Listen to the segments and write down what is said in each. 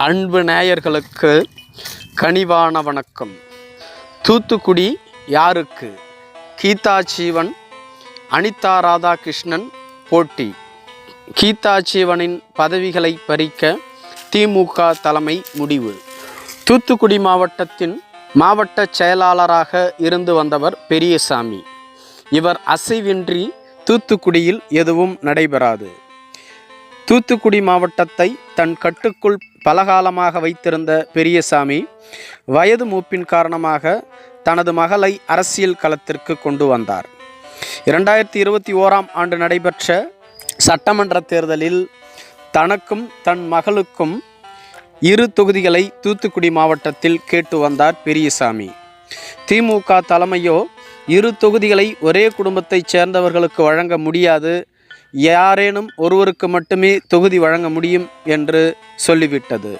அன்பு நேயர்களுக்கு கனிவான வணக்கம். தூத்துக்குடி யாருக்கு? கீதா ஜீவன் அனிதா ராதாகிருஷ்ணன் போட்டி. கீதா ஜீவனின் பதவிகளை பறிக்க திமுக தலைமை முடிவு. தூத்துக்குடி மாவட்டத்தின் மாவட்ட செயலாளராக இருந்து வந்தவர் பெரியசாமி. இவர் அசைவின்றி தூத்துக்குடியில் எதுவும் நடைபெறாது. தூத்துக்குடி மாவட்டத்தை தன் கட்டுக்குள் பலகாலமாக வைத்திருந்த பெரியசாமி வயது மூப்பின் காரணமாக தனது மகளை அரசியல் களத்திற்கு கொண்டு வந்தார். இரண்டாயிரத்தி இருபத்தி ஓராம் ஆண்டு நடைபெற்ற சட்டமன்ற தேர்தலில் தனக்கும் தன் மகளுக்கும் இரு தொகுதிகளை தூத்துக்குடி மாவட்டத்தில் கேட்டு வந்தார் பெரியசாமி திமுக தலைமையோ இரு தொகுதிகளை ஒரே குடும்பத்தைச் சேர்ந்தவர்களுக்கு வழங்க முடியாது யாரேனும் ஒருவருக்கு மட்டுமே தொகுதி வழங்க முடியும் என்று சொல்லிவிட்டது.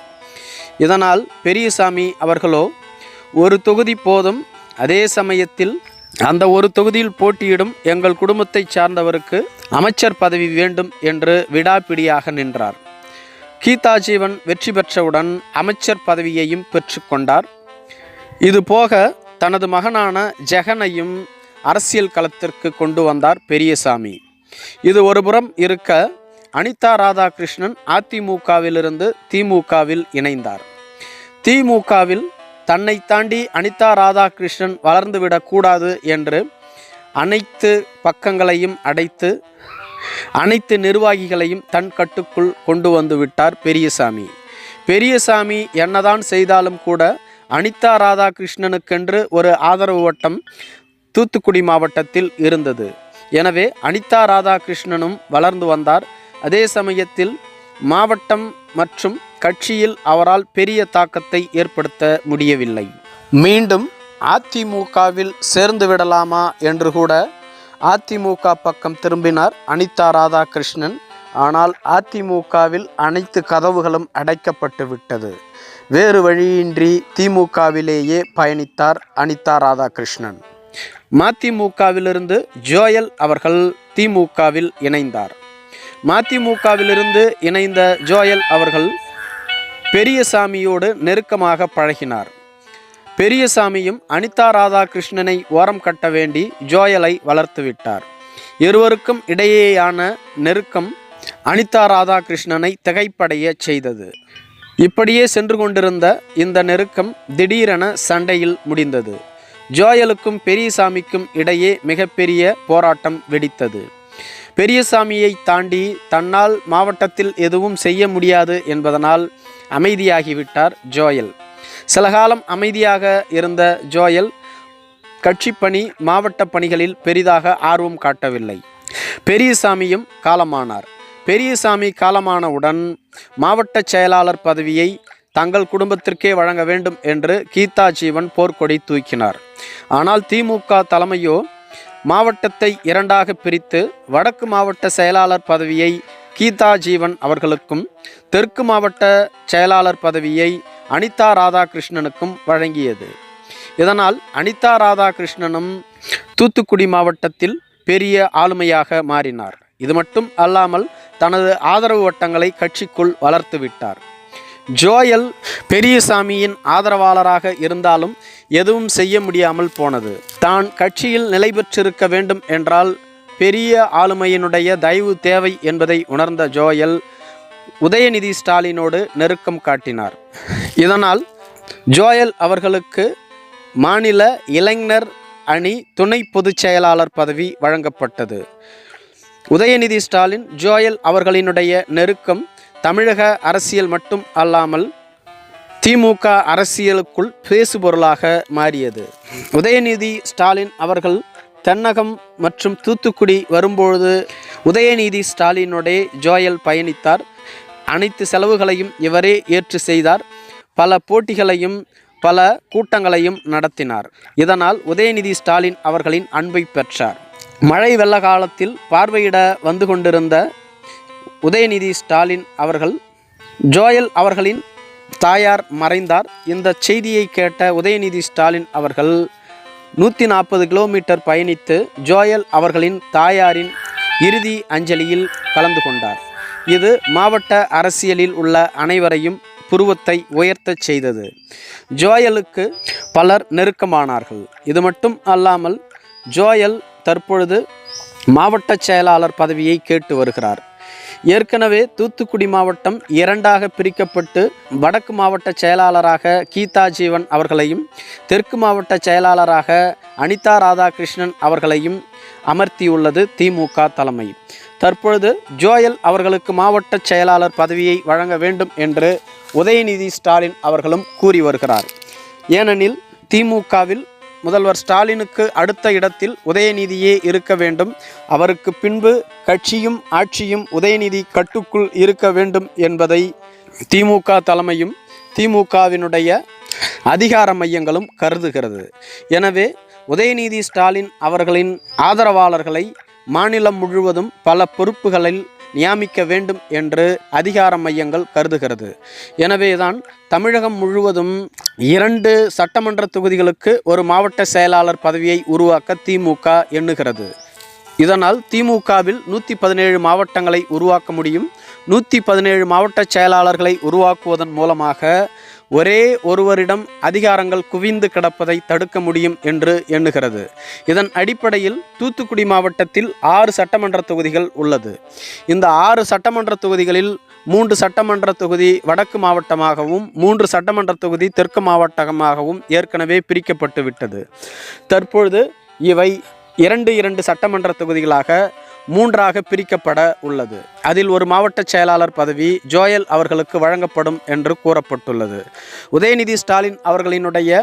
இதனால் பெரியசாமி அவர்களோ ஒரு தொகுதி போதும் அதே சமயத்தில் அந்த ஒரு தொகுதியில் போட்டியிடும் எங்கள் குடும்பத்தைச் சார்ந்தவருக்கு அமைச்சர் பதவி வேண்டும் என்று விடாப்பிடியாக நின்றார். கீதாஜீவன் வெற்றி பெற்றவுடன் அமைச்சர் பதவியையும் பெற்றுக்கொண்டார் இது போக தனது மகனான ஜெகனையும் அரசியல் களத்திற்கு கொண்டு வந்தார் பெரியசாமி. இது ஒருபுறம் இருக்க அனிதா ராதாகிருஷ்ணன் அதிமுகவிலிருந்து திமுகவில் இணைந்தார். திமுகவில் தன்னை தாண்டி அனிதா ராதாகிருஷ்ணன் வளர்ந்துவிடக்கூடாது என்று அனைத்து பக்கங்களையும் அடைத்து அனைத்து நிர்வாகிகளையும் தன் கட்டுக்குள் கொண்டு வந்து விட்டார் பெரியசாமி. பெரியசாமி என்னதான் செய்தாலும் கூட அனிதா ராதாகிருஷ்ணனுக்கென்று ஒரு ஆதரவு வட்டம் தூத்துக்குடி மாவட்டத்தில் இருந்தது. எனவே அனிதா ராதாகிருஷ்ணனும் வளர்ந்து வந்தார். அதே சமயத்தில் மாவட்டம் மற்றும் கட்சியில் அவரால் பெரிய தாக்கத்தை ஏற்படுத்த முடியவில்லை. மீண்டும் அதிமுகவில் சேர்ந்து விடலாமா என்று கூட அதிமுக பக்கம் திரும்பினார் அனிதா ராதாகிருஷ்ணன். ஆனால் அதிமுகவில் அனைத்து கதவுகளும் அடைக்கப்பட்டு விட்டது. வேறு வழியின்றி திமுகவிலேயே பயணித்தார் அனிதா ராதாகிருஷ்ணன். மதிமுகவிலிருந்து ஜோயல் அவர்கள் திமுகவில் இணைந்தார். மதிமுகவிலிருந்து இணைந்த ஜோயல் அவர்கள் பெரியசாமியோடு நெருக்கமாக பழகினார். பெரியசாமியும் அனிதா ராதாகிருஷ்ணனை ஓரம் கட்ட வேண்டி ஜோயலை வளர்த்துவிட்டார் இருவருக்கும் இடையேயான நெருக்கம் அனிதா ராதாகிருஷ்ணனை திகைப்படைய செய்தது. இப்படியே சென்று கொண்டிருந்த இந்த நெருக்கம் திடீரென சண்டையில் முடிந்தது. ஜோயலுக்கும் பெரியசாமிக்கும் இடையே மிகப்பெரிய போராட்டம் வெடித்தது. பெரியசாமியை தாண்டி தன்னால் மாவட்டத்தில் எதுவும் செய்ய முடியாது என்பதனால் அமைதியாகிவிட்டார் ஜோயல். சில காலம் அமைதியாக இருந்த ஜோயல் கட்சி பணி மாவட்ட பணிகளில் பெரிதாக ஆர்வம் காட்டவில்லை. பெரியசாமியும் காலமானார். பெரியசாமி காலமானவுடன் மாவட்ட செயலாளர் பதவியை தங்கள் குடும்பத்திற்கே வழங்க வேண்டும் என்று கீதா ஜீவன் போர்க்கொடி தூக்கினார். ஆனால் திமுக தலைமையோ மாவட்டத்தை இரண்டாக பிரித்து வடக்கு மாவட்ட செயலாளர் பதவியை கீதா ஜீவன் அவர்களுக்கும் தெற்கு மாவட்ட செயலாளர் பதவியை அனிதா ராதாகிருஷ்ணனுக்கும் வழங்கியது. இதனால் அனிதா ராதாகிருஷ்ணனும் தூத்துக்குடி மாவட்டத்தில் பெரிய ஆளுமையாக மாறினார். இது மட்டும் அல்லாமல் தனது ஆதரவு வட்டங்களை கட்சிக்குள் வளர்த்து விட்டார். ஜோயல் பெரியசாமியின் ஆதரவாளராக இருந்தாலும் எதுவும் செய்ய முடியாமல் போனது. தான் கட்சியில் நிலை பெற்றிருக்க வேண்டும் என்றால் பெரிய ஆளுமையினுடைய தயவு தேவை என்பதை உணர்ந்த ஜோயல் உதயநிதி ஸ்டாலினோடு நெருக்கம் காட்டினார். இதனால் ஜோயல் அவர்களுக்கு மாநில இளைஞர் அணி துணை பொதுச் செயலாளர் பதவி வழங்கப்பட்டது. உதயநிதி ஸ்டாலின் ஜோயல் அவர்களினுடைய நெருக்கம் தமிழக அரசியல் மட்டும் அல்லாமல் திமுக அரசியலுக்குள் பேசுபொருளாக மாறியது. உதயநிதி ஸ்டாலின் அவர்கள் தென்னகம் மற்றும் தூத்துக்குடி வரும்பொழுது உதயநிதி ஸ்டாலினுடைய ஜோயல் பயணித்தார். அனைத்து செலவுகளையும் இவரே ஏற்று செய்தார். பல போட்டிகளையும் பல கூட்டங்களையும் நடத்தினார். இதனால் உதயநிதி ஸ்டாலின் அவர்களின் அன்பை பெற்றார். மழை வெள்ள காலத்தில் பார்வையிட வந்து கொண்டிருந்த உதயநிதி ஸ்டாலின் அவர்கள் ஜோயல் அவர்களின் தாயார் மறைந்தார். இந்த செய்தியை கேட்ட உதயநிதி ஸ்டாலின் அவர்கள் நூற்றி நாற்பது கிலோமீட்டர் பயணித்து ஜோயல் அவர்களின் தாயாரின் இறுதி அஞ்சலியில் கலந்து கொண்டார். இது மாவட்ட அரசியலில் உள்ள அனைவரையும் புருவத்தை உயர்த்தச் செய்தது. ஜோயலுக்கு பலர் நெருக்கமானார்கள். இது மட்டும் அல்லாமல் ஜோயல் தற்பொழுது மாவட்ட செயலாளர் பதவியை கேட்டு வருகிறார். ஏற்கனவே தூத்துக்குடி மாவட்டம் இரண்டாக பிரிக்கப்பட்டு வடக்கு மாவட்ட செயலாளராக கீதா ஜீவன் அவர்களையும் தெற்கு மாவட்ட செயலாளராக அனிதா ராதாகிருஷ்ணன் அவர்களையும் அமர்த்தியுள்ளது திமுக தலைமை. தற்பொழுது ஜோயல் அவர்களுக்கு மாவட்ட செயலாளர் பதவியை வழங்க வேண்டும் என்று உதயநிதி ஸ்டாலின் அவர்களும் கூறி வருகிறார். ஏனெனில் திமுகவில் முதல்வர் ஸ்டாலினுக்கு அடுத்த இடத்தில் உதயநிதியே இருக்க வேண்டும். அவருக்கு பின்பு கட்சியும் ஆட்சியும் உதயநிதி கட்டுக்குள் இருக்க வேண்டும் என்பதை திமுக தலைமையும் திமுகவினுடைய அதிகார மையங்களும் கருதுகிறது. எனவே உதயநிதி ஸ்டாலின் அவர்களின் ஆதரவாளர்களை மாநிலம் முழுவதும் பல பொறுப்புகளில் நியமிக்க வேண்டும் என்று அதிகார மையங்கள் கருதுகிறது. எனவேதான் தமிழகம் முழுவதும் இரண்டு சட்டமன்ற தொகுதிகளுக்கு ஒரு மாவட்ட செயலாளர் பதவியை உருவாக்க திமுக எண்ணுகிறது. இதனால் திமுகவில் நூற்றி பதினேழு மாவட்டங்களை உருவாக்க முடியும். நூற்றி பதினேழு மாவட்ட செயலாளர்களை உருவாக்குவதன் மூலமாக ஒரே ஒருவரிடம் அதிகாரங்கள் குவிந்து கிடப்பதை தடுக்க முடியும் என்று எண்ணுகிறது. இதன் அடிப்படையில் தூத்துக்குடி மாவட்டத்தில் ஆறு சட்டமன்ற தொகுதிகள் உள்ளது. இந்த ஆறு சட்டமன்ற தொகுதிகளில் மூன்று சட்டமன்ற தொகுதி வடக்கு மாவட்டமாகவும் மூன்று சட்டமன்ற தொகுதி தெற்கு மாவட்டமாகவும் ஏற்கனவே பிரிக்கப்பட்டு விட்டது தற்பொழுது இவை இரண்டு இரண்டு சட்டமன்ற தொகுதிகளாக மூன்றாக பிரிக்கப்பட உள்ளது. அதில் ஒரு மாவட்ட செயலாளர் பதவி ஜோயல் அவர்களுக்கு வழங்கப்படும் என்று கூறப்பட்டுள்ளது. உதயநிதி ஸ்டாலின் அவர்களினுடைய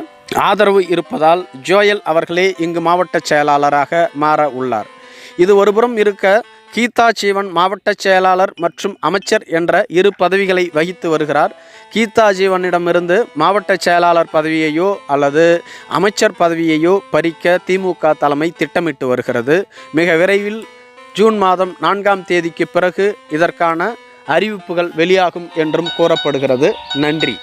ஆதரவு இருப்பதால் ஜோயல் அவர்களே இங்கு மாவட்ட செயலாளராக மாற உள்ளார். இது ஒருபுறம் இருக்க கீதா ஜீவன் மாவட்ட செயலாளர் மற்றும் அமைச்சர் என்ற இரு பதவிகளை வகித்து வருகிறார். கீதா ஜீவனிடமிருந்து மாவட்ட செயலாளர் பதவியையோ அல்லது அமைச்சர் பதவியையோ பறிக்க திமுக தலைமை திட்டமிட்டு வருகிறது. மிக விரைவில் ஜூன் மாதம் நான்காம் தேதிக்கு பிறகு இதற்கான அறிவிப்புகள் வெளியாகும் என்றும் கூறப்படுகிறது. நன்றி.